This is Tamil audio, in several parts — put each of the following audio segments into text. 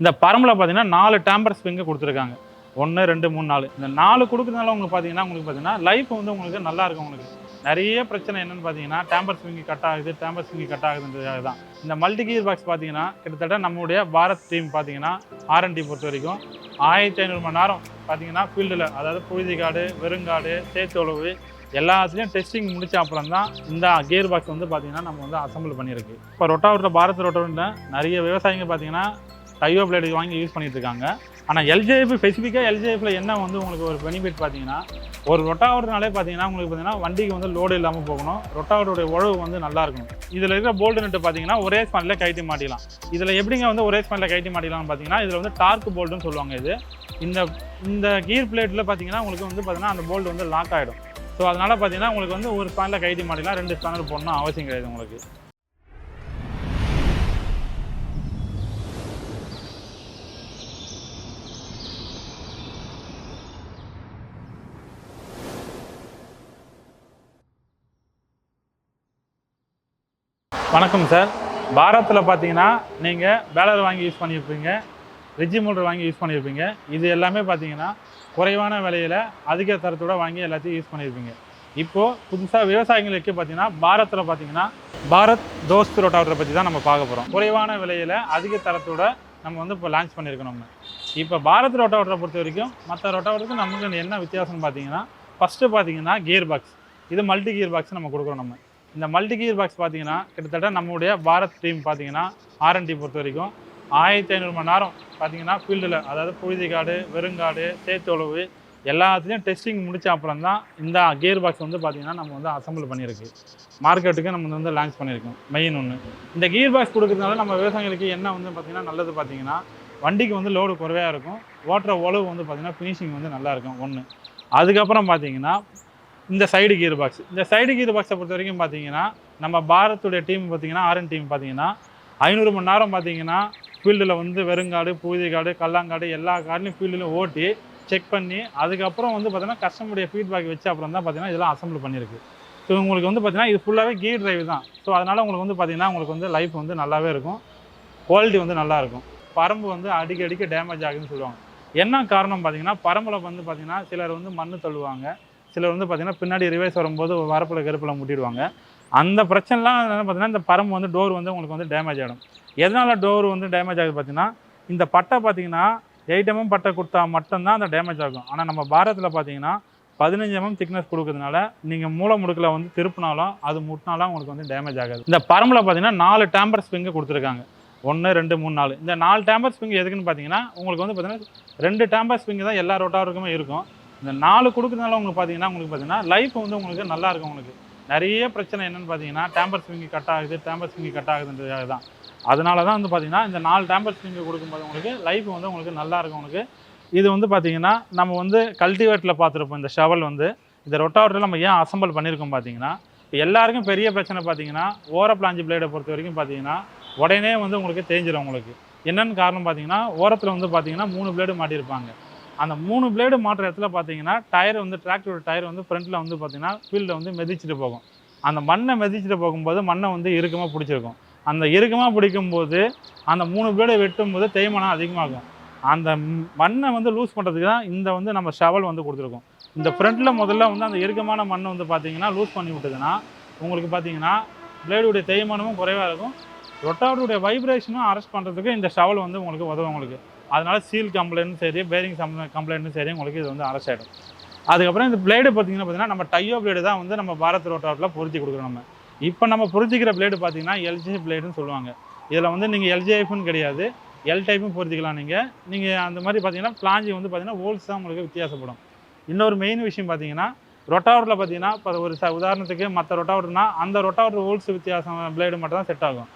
இந்த பரம்பில் பார்த்தீங்கன்னா நாலு டேம்பர் ஸ்விங்கு கொடுத்துருக்காங்க. ஒன்று ரெண்டு மூணு நாலு. இந்த நாலு கொடுக்குறதுனால உங்களுக்கு பார்த்தீங்கன்னா உங்களுக்கு பார்த்தீங்கன்னா லைஃப் வந்து உங்களுக்கு நல்லா இருக்கும் உங்களுக்கு. நிறைய பிரச்சனை என்னென்னு பார்த்தீங்கன்னா டேம்பர் ஸ்விங்கு கட் ஆகுது டேம்பர் ஸ்விங்கு கட் ஆகுதுன்றதுக்காக தான். இந்த மல்டி கியர் பாக்ஸ் பார்த்தீங்கன்னா கிட்டத்தட்ட நம்மளுடைய பாரத் டீம் பார்த்தீங்கன்னா ஆர்என்டி பொறுத்த வரைக்கும் ஆயிரத்தி ஐநூறு மணி நேரம் பார்த்தீங்கன்னா ஃபீல்டில் அதாவது புழுதி காடு வெறுங்காடு உழவு எல்லாத்துலேயும் டெஸ்டிங் முடிச்ச அப்புறம் தான் இந்த கியர் பாக்ஸ் வந்து பார்த்தீங்கன்னா நம்ம வந்து அசம்பிள் பண்ணியிருக்கு. இப்போ ரொட்டாவரில் பாரத் ரொட்டாவரில் நிறைய விவசாயிங்க பார்த்தீங்கன்னா டையோ பிளேடு வாங்கி யூஸ் பண்ணிட்டு இருக்காங்க ஆனால் எல்ஜேஎஃப் ஸ்பெசிஃபிக்காக எல்ஜேஎஃபில் என்ன வந்து உங்களுக்கு ஒரு பெனிஃபிட் பார்த்தீங்கன்னா ஒரு ரொட்டாவர்னாலே பார்த்தீங்கன்னா உங்களுக்கு பார்த்தீங்கன்னா வண்டிக்கு வந்து லோடு இல்லாமல் போகணும். ரொட்டாவருடைய உழவு வந்து நல்லா இருக்கணும். இதில் இருக்கிற போல்டு நட்டு பார்த்தீங்கன்னா ஒரே ஸ்பாண்டில் கைட்டி மாட்டிடலாம். இதில் எப்படிங்க வந்து ஒரே ஸ்பாண்டில் கைட்டி மாட்டிடலாம்னு பார்த்தீங்கன்னா இதில் வந்து டார்க் போல்டுன்னு சொல்லுவாங்க இது. இந்த இந்த கீர் பிளேட்டில் பார்த்தீங்கன்னா உங்களுக்கு வந்து பார்த்தீங்கன்னா அந்த போல்டு வந்து லாக் ஆகிடும் ஸோ அதனால் பார்த்தீங்கன்னா உங்களுக்கு வந்து ஒரு ஸ்பாண்டில் கைட்டி மாட்டிடலாம். ரெண்டு ஸ்பானில் போடணும் அவசியம் கிடையாது உங்களுக்கு. வணக்கம் சார். பாரத்தில் பார்த்தீங்கன்னா நீங்கள் பேலர் வாங்கி யூஸ் பண்ணியிருப்பீங்க ரிஜி மோட்டர் வாங்கி யூஸ் பண்ணியிருப்பீங்க இது எல்லாமே பார்த்தீங்கன்னா குறைவான விலையில் அதிக தரத்தோட வாங்கி எல்லாத்தையும் யூஸ் பண்ணியிருப்பீங்க இப்போது புதுசாக விவசாயிகளுக்கு பார்த்தீங்கன்னா பாரத்தில் பார்த்தீங்கன்னா பாரத் தோஸ்த் ரோட்டாவரை பற்றி தான் நம்ம பார்க்க போகிறோம் குறைவான விலையில் அதிக தரத்தோட நம்ம வந்து இப்போ லான்ச் பண்ணியிருக்கோம் நம்ம இப்போ பாரத் ரோட்டாவரை பொறுத்த வரைக்கும் மற்ற ரோட்டாவருக்கு நமக்கு என்ன வித்தியாசம்னு பார்த்தீங்கன்னா ஃபஸ்ட்டு பார்த்தீங்கன்னா கியர் பாக்ஸ் இது மல்டி கியர் பாக்ஸ் நம்ம கொடுக்குறோம் நம்ம. இந்த மல்டி கியர் பாக்ஸ் பார்த்தீங்கன்னா கிட்டத்தட்ட நம்மளுடைய பாரத் டீம் பார்த்தீங்கன்னா ஆர்என்டி பொறுத்த வரைக்கும் ஆயிரத்தி ஐநூறு மணி நேரம் பார்த்தீங்கன்னா ஃபீல்டில் அதாவது புழுதி காடு வெறுங்காடு சேத்துளவு எல்லாத்துலேயும் டெஸ்டிங் முடித்த அப்புறம் தான் இந்த கியர் பாக்ஸ் வந்து பார்த்திங்கன்னா நம்ம வந்து அசம்பிள் பண்ணியிருக்கு. மார்க்கெட்டுக்கு நம்ம வந்து லான்ச் பண்ணியிருக்கோம். மெயின் ஒன்று இந்த கியர் பாக்ஸ் கொடுக்குறதுனால நம்ம விவசாயிகளுக்கு என்ன வந்து பார்த்தீங்கன்னா நல்லது பார்த்தீங்கன்னா வண்டிக்கு வந்து லோடு குறைவாக இருக்கும். ஓட்டுற உழவு வந்து பார்த்திங்கன்னா ஃபினிஷிங் வந்து நல்லாயிருக்கும் ஒன்று அதுக்கப்புறம் பார்த்தீங்கன்னா இந்த சைடு கீர் பாக்ஸ் இந்த சைடு கீர் பாக்ஸை பொறுத்த வரைக்கும் பார்த்தீங்கன்னா நம்ம பாரத்துடைய டீம் பார்த்தீங்கன்னா ஆர்என் டீம் பார்த்தீங்கன்னா ஐநூறு மணி நேரம் பார்த்தீங்கன்னா ஃபீல்டில் வந்து வெறுங்காடு புழுதி காடு கல்லாங்காடு எல்லா காடுலையும் ஃபீல்டிலும் ஓட்டி செக் பண்ணி அதுக்கப்புறம் வந்து பார்த்தீங்கன்னா கஸ்டமருடைய ஃபீட்பேக் வச்சு அப்புறம் தான் பார்த்தீங்கன்னா இதெல்லாம் அசம்பிள் பண்ணியிருக்கு. ஸோ உங்களுக்கு வந்து பார்த்தீங்கன்னா இது ஃபுல்லாகவே கீர் டிரைவ் தான். ஸோ அதனால் உங்களுக்கு வந்து பார்த்தீங்கன்னா உங்களுக்கு வந்து லைஃப் வந்து நல்லாவே இருக்கும். குவாலிட்டி வந்து நல்லாயிருக்கும் பரம்பு வந்து அடிக்கடிக்கு டேமேஜ் ஆகுதுன்னு சொல்லுவாங்க. என்ன காரணம் பார்த்தீங்கன்னா பரம்பில் வந்து பார்த்தீங்கன்னா சிலர் வந்து மண் தள்ளுவாங்க. சிலர் வந்து பார்த்தீங்கன்னா பின்னாடி ரிவைஸ் வரும்போது வரப்பில் கருப்பில் முட்டிடுவாங்க. அந்த பிரச்சனைலாம் என்ன பார்த்தீங்கன்னா இந்த பரம்பு வந்து டோர் வந்து உங்களுக்கு வந்து டேமேஜ் ஆகிடும் எதனால் டோர் வந்து டேமேஜ் ஆகுது பார்த்தீங்கன்னா இந்த பட்டை பார்த்தீங்கன்னா எயிட் எம்எம் பட்டை கொடுத்தா மட்டும்தான் அந்த டேமேஜ் ஆகும். ஆனால் நம்ம பாரத்தில் பார்த்தீங்கன்னா பதினஞ்சு எம்எம் திக்னஸ் கொடுக்கறதுனால நீங்கள் மூளை முடுக்கில் வந்து திருப்பினாலும் அது முட்டினாலும் உங்களுக்கு வந்து டேமேஜ் ஆகாது. இந்த பரம்பில் பார்த்தீங்கன்னா நாலு டேம்பர் ஸ்பிங்கு கொடுத்துருக்காங்க. ஒன்று ரெண்டு மூணு நாலு. இந்த நாலு டேம்பர் ஸ்பிங் எதுக்குன்னு பார்த்தீங்கன்னா உங்களுக்கு வந்து பார்த்தீங்கன்னா ரெண்டு டேம்பர் ஸ்பிங்கு தான் எல்லா ரோட்டாருக்குமே இருக்கும். இந்த நாலு கொடுக்கறதுனால உங்களுக்கு பார்த்தீங்கன்னா உங்களுக்கு பார்த்தீங்கன்னா லைஃப் வந்து உங்களுக்கு நல்லா இருக்கும் உங்களுக்கு. நிறைய பிரச்சனை என்னென்னு பார்த்தீங்கன்னா டேம்பர் ஸ்விங்கி கட் ஆகுது டேம்பர் ஸ்விங்கி கட் ஆகுதுன்றதுக்காக தான். அதனால தான் வந்து பார்த்தீங்கன்னா இந்த நாலு டேம்பர் ஸ்விங்கி கொடுக்கும்போது உங்களுக்கு லைஃப் வந்து உங்களுக்கு நல்லா இருக்கும் உங்களுக்கு. இது வந்து பார்த்தீங்கன்னா நம்ம வந்து கல்டிவேட்டில் பார்த்துருப்போம் இந்த ஷவல் வந்து. இந்த ரொட்டாவரில் நம்ம ஏன் அசம்பிள் பண்ணியிருக்கோம் பார்த்தீங்கன்னா இப்போ எல்லாருக்கும் பெரிய பிரச்சனை பார்த்தீங்கன்னா ஓர பிளாஞ்சி பிளேடை பொறுத்த வரைக்கும் பார்த்தீங்கன்னா உடனே வந்து உங்களுக்கு தேஞ்சிடும் உங்களுக்கு. என்னென்னு காரணம் பார்த்தீங்கன்னா ஓரத்தில் வந்து பார்த்தீங்கன்னா மூணு பிளேடு மாட்டியிருப்பாங்க அந்த மூணு பிளேடு மாற்ற இடத்துல பார்த்தீங்கன்னா டயர் வந்து டிராக்டரோட டயர் வந்து ஃப்ரண்ட்டில் வந்து பார்த்தீங்கன்னா ஃபீல்டில் வந்து மிதிச்சிட்டு போகும். அந்த மண்ணை மிதிச்சிட்டு போகும்போது மண்ணை வந்து இறுக்கமாக பிடிச்சிருக்கும். அந்த இறுக்கமாக பிடிக்கும்போது அந்த மூணு பிளேடை வெட்டும்போது தேய்மானம் அதிகமாகும். அந்த மண்ணை வந்து லூஸ் பண்ணுறதுக்கு தான் இந்த வந்து நம்ம ஷவல் வந்து கொடுத்துருக்கோம். இந்த ஃப்ரண்ட்டில் முதல்ல வந்து அந்த இறுக்கமான மண்ணை வந்து பார்த்தீங்கன்னா லூஸ் பண்ணி விட்டதுன்னா உங்களுக்கு பார்த்தீங்கன்னா பிளேடுடைய தேய்மானமும் குறைவாக இருக்கும். ரொட்டாவருடைய வைப்ரேஷனும் அரெஸ்ட் பண்ணுறதுக்கு இந்த ஷவல் வந்து உங்களுக்கு உதவும் உங்களுக்கு. அதனால் சீல் கம்ப்ளைண்ட்டும் சரி பேரிங் கம்ப்ளைண்ட்டும் சரி உங்களுக்கு இது வந்து அரசு ஆகிடும் அதுக்கப்புறம் இந்த பிளேடு பார்த்தீங்கன்னா பார்த்தீங்கன்னா நம்ம டையோ பிளேடு தான் வந்து நம்ம பாரத் ரோட்டாவில் பொருத்தி கொடுக்குறோம் நம்ம. இப்போ நம்ம பொருத்திக்கிற பிளேடு பார்த்தீங்கன்னா எல்ஜி பிளேடுன்னு சொல்லுவாங்க. இதில் வந்து நீங்கள் எல்ஜிஎஃப்னு கிடையாது. எல் டைப்பும் பொருத்திக்கலாம் நீங்கள் நீங்கள் அந்த மாதிரி பார்த்தீங்கன்னா பிளாஞ்சி வந்து பார்த்தீங்கன்னா ஹோல்ஸ் தான் உங்களுக்கு வித்தியாசப்படும். இன்னொரு மெயின் விஷயம் பார்த்தீங்கன்னா ரொட்டாவரில் பார்த்தீங்கன்னா இப்போ ஒரு ச உதாரணத்துக்கு மற்ற ரொட்டாவர்னா அந்த ரொட்டாவர் ஹோல்ஸ் வித்தியாசம் பிளேடு மட்டும் தான் செட் ஆகும்.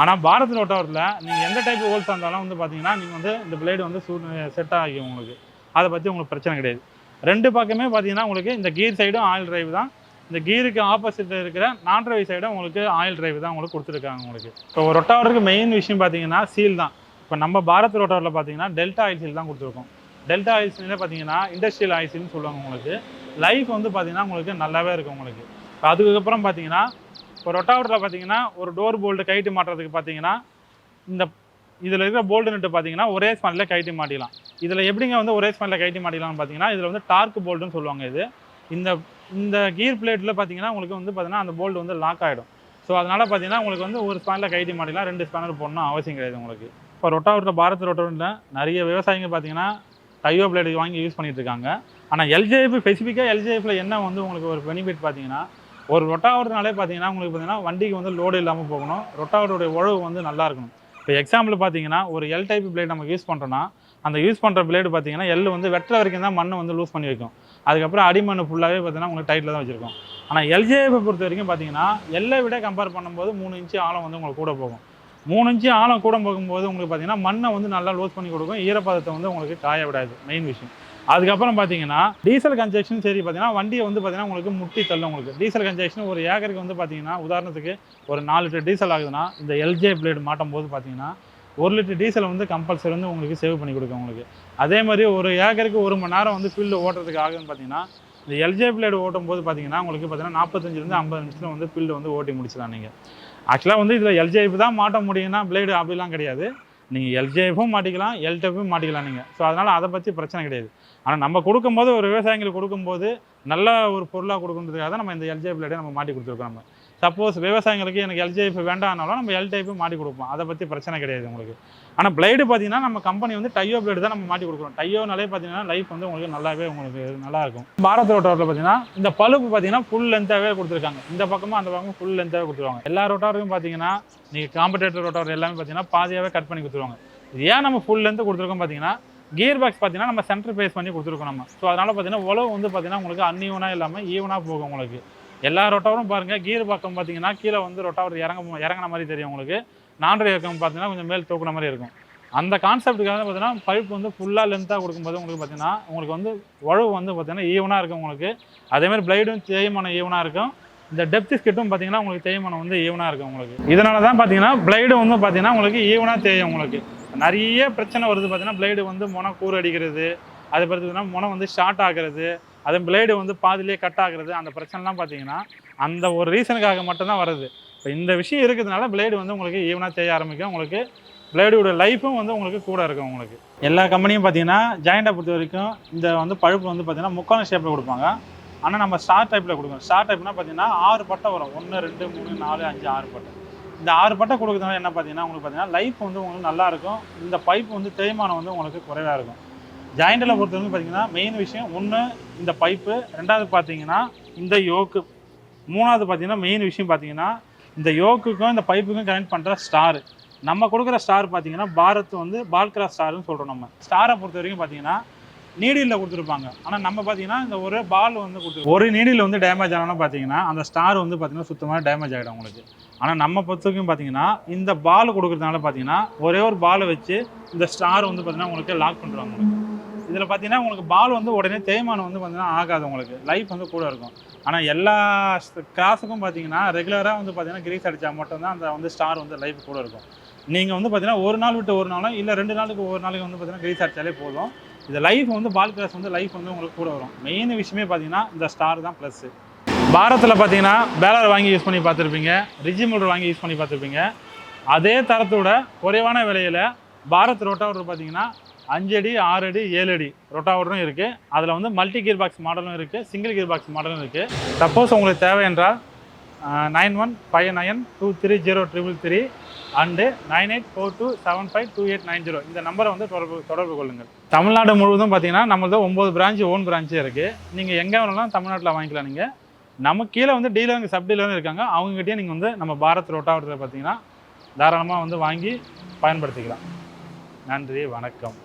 ஆனால் பாரத் ரோட்டாவரில் நீங்கள் எந்த டைப் ஹோல்ஸாக இருந்தாலும் வந்து பார்த்தீங்கன்னா நீங்கள் வந்து இந்த பிளேடு வந்து சூட் செட் ஆகும் உங்களுக்கு. அதை பற்றி உங்களுக்கு பிரச்சனை கிடையாது. ரெண்டு பக்கமே பார்த்தீங்கன்னா உங்களுக்கு இந்த கீர் சைடும் ஆயில் டிரைவ் தான். இந்த கீருக்கு ஆப்போசிட்டில் இருக்கிற நான் டிரைவ் சைடும் உங்களுக்கு ஆயில் டிரைவ் தான் உங்களுக்கு கொடுத்துருக்காங்க உங்களுக்கு. இப்போ ஒரு ரொட்டாவருக்கு மெயின் விஷயம் பார்த்தீங்கன்னா சீல் தான். இப்போ நம்ம பாரத் ரோட்டாவரில் பார்த்தீங்கன்னா டெல்டா ஆயில் சீல் தான் கொடுத்துருக்கோம். டெல்டா ஆயில் சீல் பார்த்தீங்கன்னா இண்டஸ்ட்ரியல் ஆயில் சீல்னு சொல்லுவாங்க உங்களுக்கு. லைஃப் வந்து பார்த்தீங்கன்னா உங்களுக்கு நல்லாவே இருக்கும் உங்களுக்கு. இப்போ அதுக்கப்புறம் பார்த்தீங்கன்னா இப்போ ரொட்டாவரில் பார்த்தீங்கன்னா ஒரு டோர் போல்ட்டு கைட்டு மாட்டுறதுக்கு பார்த்தீங்கன்னா இந்த இதில் இருக்கிற போல்டு நட்டு பார்த்தீங்கன்னா ஒரே ஸ்பானில் கைட்டி மாட்டிடலாம். இதில் எப்படிங்க வந்து ஒரே ஸ்பானில் கைட்டி மாட்டிடலாம்னு பார்த்தீங்கன்னா இதில் வந்து டார்க் போல்டுன்னு சொல்லுவாங்க இது. இந்த இந்த கீர் பிளேட்டில் பார்த்தீங்கன்னா உங்களுக்கு வந்து பார்த்தீங்கன்னா அந்த போல்டு வந்து லாக் ஆகிடும் ஸோ அதனால் பார்த்தீங்கன்னா உங்களுக்கு வந்து ஒரு ஸ்பானில் கைட்டி மாட்டிடலாம் ரெண்டு ஸ்பானர் போடணும் அவசியம் கிடையாது உங்களுக்கு. இப்போ ரொட்டாவட்டில் பாரத் ரொட்டாவட்டில் நிறைய விவசாயிங்க பார்த்தீங்கன்னா டையோ பிளேட் வாங்கி யூஸ் பண்ணிகிட்டு இருக்காங்க. ஆனால் எல்ஜேஎஃப் ஸ்பெசிஃபிக்காக எல்ஜேஎஃபில் என்ன வந்து உங்களுக்கு ஒரு பெனிஃபிட் பார்த்தீங்கன்னா ஒரு ரொட்டாவட்டர்னாலே பார்த்தீங்கன்னா உங்களுக்கு பார்த்தீங்கன்னா வண்டிக்கு வந்து லோடு இல்லாமல் போகணும். ரொட்டாவோடைய உழவு வந்து நல்லா இருக்கணும். இப்போ எக்ஸாம்பிள் பார்த்தீங்கன்னா ஒரு எல் டைப் பிளேட் நம்ம யூஸ் பண்ணுறோன்னா அந்த யூஸ் பண்ணுற பிளேடு பார்த்தீங்கன்னா எல் வந்து வெட்டுற வரைக்கும் தான் மண்ணை வந்து லூஸ் பண்ணி வைக்கும். அதுக்கப்புறம் அடிமண் ஃபுல்லாகவே பார்த்தீங்கன்னா உங்களுக்கு டைட்டில் தான் வச்சுருக்கோம். ஆனால் எல்ஜேஎஃப் பொறுத்த வரைக்கும் பார்த்தீங்கன்னா எல்லை விட கம்பேர் பண்ணும்போது மூணு இன்ச்சு ஆழம் வந்து உங்களுக்கு கூட போகும். மூணு இன்ச்சு ஆழம் கூட போகும்போது உங்களுக்கு பார்த்தீங்கன்னா மண்ணை வந்து நல்லா லூஸ் பண்ணி கொடுக்கும். ஈரப்பதத்தை வந்து உங்களுக்கு காய விடாது. மெயின் விஷயம். அதுக்கப்புறம் பார்த்தீங்கன்னா டீசல் கன்ஜெக்ஷன் சரி பார்த்தீங்கன்னா வண்டியை வந்து பார்த்தீங்கன்னா உங்களுக்கு முட்டி தள்ளும் உங்களுக்கு. டீசல் கன்ஜெக்ஷன் ஒரு ஏக்கருக்கு வந்து பார்த்தீங்கன்னா உதாரணத்துக்கு ஒரு நாலு லிட்டர் டீசல் ஆகுதுன்னா இந்த எல்ஜே பிளேடு மாட்டும் போது பார்த்தீங்கன்னா ஒரு லிட்டர் டீசல் வந்து கம்பல்சரி வந்து உங்களுக்கு சேவ் பண்ணி கொடுக்கும் உங்களுக்கு. அதே மாதிரி ஒரு ஏக்கருக்கு ஒரு மணி நேரம் வந்து ஃபீல்டு ஓட்டுறதுக்கு ஆகுதுன்னு பார்த்தீங்கன்னா இந்த எல்ஜே பிளேடு ஓட்டும் போது பார்த்தீங்கன்னா உங்களுக்கு பார்த்தீங்கன்னா நாற்பத்தஞ்சிலேருந்து ஐம்பது நிமிஷத்தில் வந்து ஃபீல்டு வந்து ஓட்டி முடிச்சிடலாம் நீங்கள் ஆக்சுவலாக வந்து இதில் எல்ஜேஎஃப் தான் மாட்ட முடியும்னா பிளேடு அப்படிலாம் கிடையாது. நீங்கள் எல்ஜேஎஃப்பும் மாட்டிக்கலாம் எல்டெஃப்பும் மாட்டிக்கலாம் நீங்கள் ஸோ அதனால் அதை பற்றி பிரச்சனை கிடையாது. ஆனால் நம்ம கொடுக்கும்போது ஒரு விவசாயிகளுக்கு கொடுக்கும்போது நல்ல ஒரு பொருளாக கொடுக்கணுன்றதுக்காக தான் நம்ம இந்த எல்ஜே பிளேடை நம்ம மாட்டி கொடுத்துருக்கோம் நம்ம. சப்போஸ் விவசாயிங்களுக்கு எனக்கு எல்ஜேஎஃப் வேண்டாம்னாலும் நம்ம எல் டைப்பு மாட்டி கொடுப்போம். அதை பற்றி பிரச்சனை கிடையாது உங்களுக்கு. ஆனால் பிளேடு பார்த்தீங்கன்னா நம்ம கம்பெனி வந்து டையோ பிளேடு தான் நம்ம மாட்டி கொடுக்குறோம் டையோனாலே பார்த்தீங்கன்னா லைஃப் வந்து உங்களுக்கு நல்லாவே உங்களுக்கு நல்லா இருக்கும். பாரத் ரோட்டாரில் பார்த்தீங்கன்னா இந்த பழுப்பு பார்த்தீங்கன்னா ஃபுல் லென்த்தாகவே கொடுத்துருக்காங்க. இந்த பக்கமும் அந்த பக்கமும் ஃபுல் லென்த்தாகவே கொடுத்துருவாங்க. எல்லா ரோட்டாருக்கும் பார்த்தீங்கன்னா நீங்கள் காம்படேட்டர் ரோட்டார் எல்லாமே பார்த்தீங்கன்னா பாதியாகவே கட் பண்ணி கொடுத்துருவாங்க. இது ஏன் நம்ம ஃபுல் லென்த்து கொடுத்துருக்கோம் பார்த்தீங்கன்னா கியர் பாக்ஸ் பார்த்தீங்கன்னா நம்ம சென்டர் பேஸ் பண்ணி கொடுத்துருக்கோம் நம்ம. ஸோ அதனால் பார்த்தீங்கன்னா உழவு வந்து பார்த்தீங்கன்னா உங்களுக்கு அன்ஈவனாக இல்லாமல் ஈவனாக போகும் உங்களுக்கு. எல்லா ரொட்டாவரும் பாருங்கள் கீர் பக்கம் பார்த்தீங்கன்னா கீழே வந்து ரொட்டாவர் இறங்க இறங்கின மாதிரி தெரியும் உங்களுக்கு. நான்கு இறக்கம் பார்த்தீங்கன்னா கொஞ்சம் மேல் தூக்குன மாதிரி இருக்கும். அந்த கான்செப்ட்டுக்காக பார்த்தீங்கன்னா பைப் வந்து ஃபுல்லாக லென்த்தாக கொடுக்கும்போது உங்களுக்கு பார்த்தீங்கன்னா உங்களுக்கு வந்து உழவு வந்து பார்த்தீங்கன்னா ஈவனாக இருக்கும் உங்களுக்கு. அதேமாதிரி பிளைடும் தேய்மானம் ஈவனாக இருக்கும். இந்த டெப்த் ஸ்கிட்டும் பார்த்தீங்கன்னா உங்களுக்கு தேய்மானம் வந்து ஈவனாக இருக்கும் உங்களுக்கு. இதனால தான் பார்த்தீங்கன்னா பிளைடு வந்து பார்த்தீங்கன்னா உங்களுக்கு ஈவனாக தேயும் உங்களுக்கு. நிறைய பிரச்சனை வருது பார்த்தீங்கன்னா பிளைடு வந்து முனை கூறு அடிக்கிறது. அது பார்த்தீங்கன்னா முனை வந்து ஷார்ட் ஆகிறது அது பிளேடு வந்து பாதிலே கட் ஆகுறது அந்த பிரச்சனைலாம் பார்த்தீங்கன்னா அந்த ஒரு ரீசனுக்காக மட்டும்தான் வருது. இப்போ இந்த விஷயம் இருக்கிறதுனால பிளேடு வந்து உங்களுக்கு ஈவனாக செய்ய ஆரம்பிக்கும். உங்களுக்கு பிளேடோட லைஃப்பும் வந்து உங்களுக்கு கூட இருக்கும் உங்களுக்கு. எல்லா கம்பெனியும் பார்த்தீங்கன்னா ஜாயிண்டை பொறுத்த வரைக்கும் இந்த வந்து பழுப்பு வந்து பார்த்தீங்கன்னா முக்கான ஷேப்பில் கொடுப்பாங்க. ஆனால் நம்ம ஸ்டார் டைப்பில் கொடுக்கணும். ஸ்டார் டைப்னா பார்த்தீங்கன்னா ஆறு பட்டை வரும். ஒன்று ரெண்டு மூணு நாலு அஞ்சு ஆறு பட்டை. இந்த ஆறு பட்டை கொடுக்குறதுனால என்ன பார்த்தீங்கன்னா உங்களுக்கு பார்த்தீங்கன்னா லைஃப் வந்து உங்களுக்கு நல்லாயிருக்கும் இந்த பைப் வந்து தேய்மானம் வந்து உங்களுக்கு குறைவாக இருக்கும். ஜாயிண்டில் பொறுத்தவரைக்கும் பார்த்தீங்கன்னா மெயின் விஷயம் ஒன்று இந்த பைப்பு ரெண்டாவது பார்த்தீங்கன்னா இந்த யோக்கு மூணாவது பார்த்தீங்கன்னா மெயின் விஷயம் பார்த்தீங்கன்னா இந்த யோக்குக்கும் இந்த பைப்புக்கும் கனெக்ட் பண்ணுற ஸ்டாரு நம்ம கொடுக்குற ஸ்டார் பார்த்தீங்கன்னா பாரத் வந்து பால்கிரா ஸ்டார்னு சொல்கிறோம் நம்ம. ஸ்டாரை பொறுத்த வரைக்கும் பார்த்தீங்கன்னா நீடியில் கொடுத்துருப்பாங்க. ஆனால் நம்ம பார்த்தீங்கன்னா இந்த ஒரு பால் வந்து கொடுத்து ஒரு நீடியில் வந்து டேமேஜ் ஆனாலும் பார்த்தீங்கன்னா அந்த ஸ்டார் வந்து பார்த்தீங்கன்னா சுத்தமாக டேமேஜ் ஆகிடும் உங்களுக்கு. ஆனால் நம்ம பொறுத்தவரைக்கும் பார்த்தீங்கன்னா இந்த பால் கொடுக்குறதுனால பார்த்தீங்கன்னா ஒரே ஒரு பாலை வச்சு இந்த ஸ்டார் வந்து பார்த்தீங்கன்னா உங்களுக்கு லாக் பண்ணுறாங்க உங்களுக்கு இதில் பார்த்தீங்கன்னா உங்களுக்கு பால் வந்து உடனே தேய்மானம் வந்து பார்த்தீங்கன்னா ஆகாது உங்களுக்கு. லைஃப் வந்து கூட இருக்கும். ஆனால் எல்லா கிராஸுக்கும் பார்த்தீங்கன்னா ரெகுலராக வந்து பார்த்தீங்கன்னா கிரீஸ் அடித்தா மட்டும்தான் அந்த வந்து ஸ்டார் வந்து லைஃப் கூட இருக்கும். நீங்கள் வந்து பார்த்தீங்கன்னா ஒரு நாள் விட்டு ஒரு நாளும் இல்லை ரெண்டு நாளுக்கு ஒரு நாளைக்கு வந்து பார்த்தீங்கன்னா கிரீஸ் அடித்தாலே போதும். இந்த லைஃப் வந்து பால் கிராஸ் வந்து லைஃப் வந்து உங்களுக்கு கூட வரும். மெயின் விஷயமே பார்த்தீங்கன்னா இந்த ஸ்டார் தான் ப்ளஸ்ஸு பாரத்தில் பார்த்தீங்கன்னா பேலர் வாங்கி யூஸ் பண்ணி பார்த்துருப்பீங்க. ரிஜி மோட்டர் வாங்கி யூஸ் பண்ணி பார்த்துருப்பீங்க. அதே தரத்தோட குறைவான விலையில் பாரத் ரோட்டாவட்டர் பார்த்தீங்கன்னா அஞ்சு அடி ஆறு அடி ஏழு அடி ரொட்டாவட்டரும் இருக்குது அதில் வந்து மல்டி கியர் பாக்ஸ் மாடலும் இருக்குது சிங்கிள் கியர் பாக்ஸ் மாடலும் இருக்குது சப்போஸ் உங்களுக்கு தேவை என்றால் nine one five nine two three zero triple three and nine eight four two seven five two eight nine zero இந்த நம்பரை வந்து தொடர்பு தொடர்பு கொள்ளுங்கள். தமிழ்நாடு முழுவதும் பார்த்தீங்கன்னா நம்மளது ஒம்பது பிரான்ச்சு ஓன் பிரான்ச்சே இருக்குது நீங்கள் எங்கே வேணாலும் தமிழ்நாட்டில் வாங்கிக்கலாம் நீங்கள் நம்ம கீழே வந்து டீலருங்க சப் டீலரும் இருக்காங்க. அவங்ககிட்டயே நீங்கள் வந்து நம்ம பாரத் ரோட்டாவட்டத்தில் பார்த்தீங்கன்னா தாராளமாக வந்து வாங்கி பயன்படுத்திக்கலாம். நன்றி வணக்கம்.